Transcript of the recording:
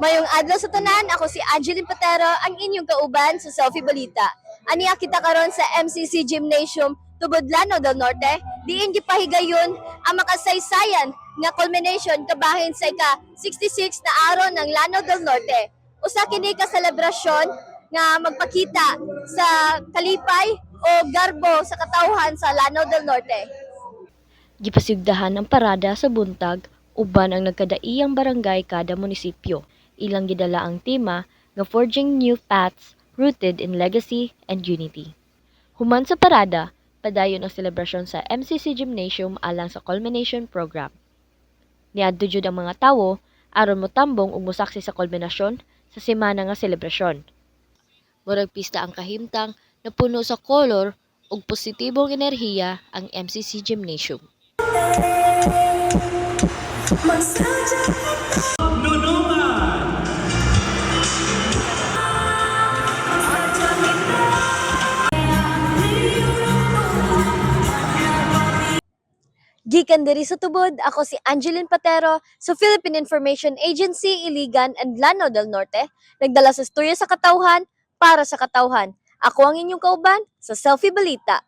Mayong adlaw sa tanan, ako si Angeline Patero, ang inyong kauban sa Selfie Balita. Aniya kita karon sa MCC Gymnasium, Tubodlano del Norte. Diin gipahigayon ang makasaysayan nga culmination kabahin sa ika 66 na araw ng Lano del Norte. Usa kini ka selebrasyon nga magpakita sa kalipay o garbo sa katawhan sa Lano del Norte. Gipasigdahan ang parada sa buntag uban ang nagkadaiyang barangay kada munisipyo. Ilang gidala ang tema nga Forging New Paths Rooted in Legacy and Unity. Human sa parada, padayon ang selebrasyon sa MCC Gymnasium alang sa culmination program. Niadto jud ang mga tawo aron motambong ug mosaksi sa kulminasyon sa semana nga selebrasyon. Murag pista ang kahimtang na puno sa kolor ug positibong enerhiya ang MCC Gymnasium. Gikan diri sa tubod, ako si Angeline Patero sa Philippine Information Agency, Iligan and Lano del Norte. Nagdala sa istorya sa katawhan para sa katawhan. Ako ang inyong kauban sa Selfie Balita.